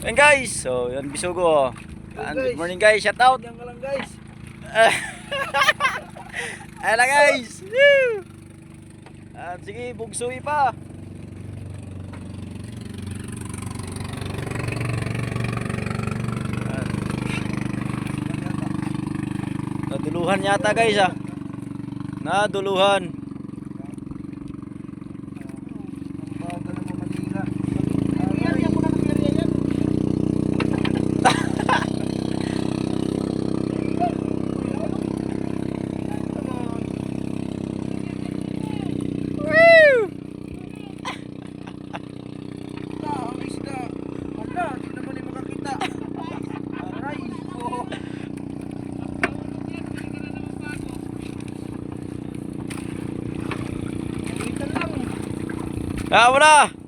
Ayan guys, so yan bisugo oh. Ayan, And good morning guys, shout out. Ka lang guys. Ayan na guys. At sige, bugsuwi pa. Naduluhan yata guys ah. Naduluhan. Ah, wala.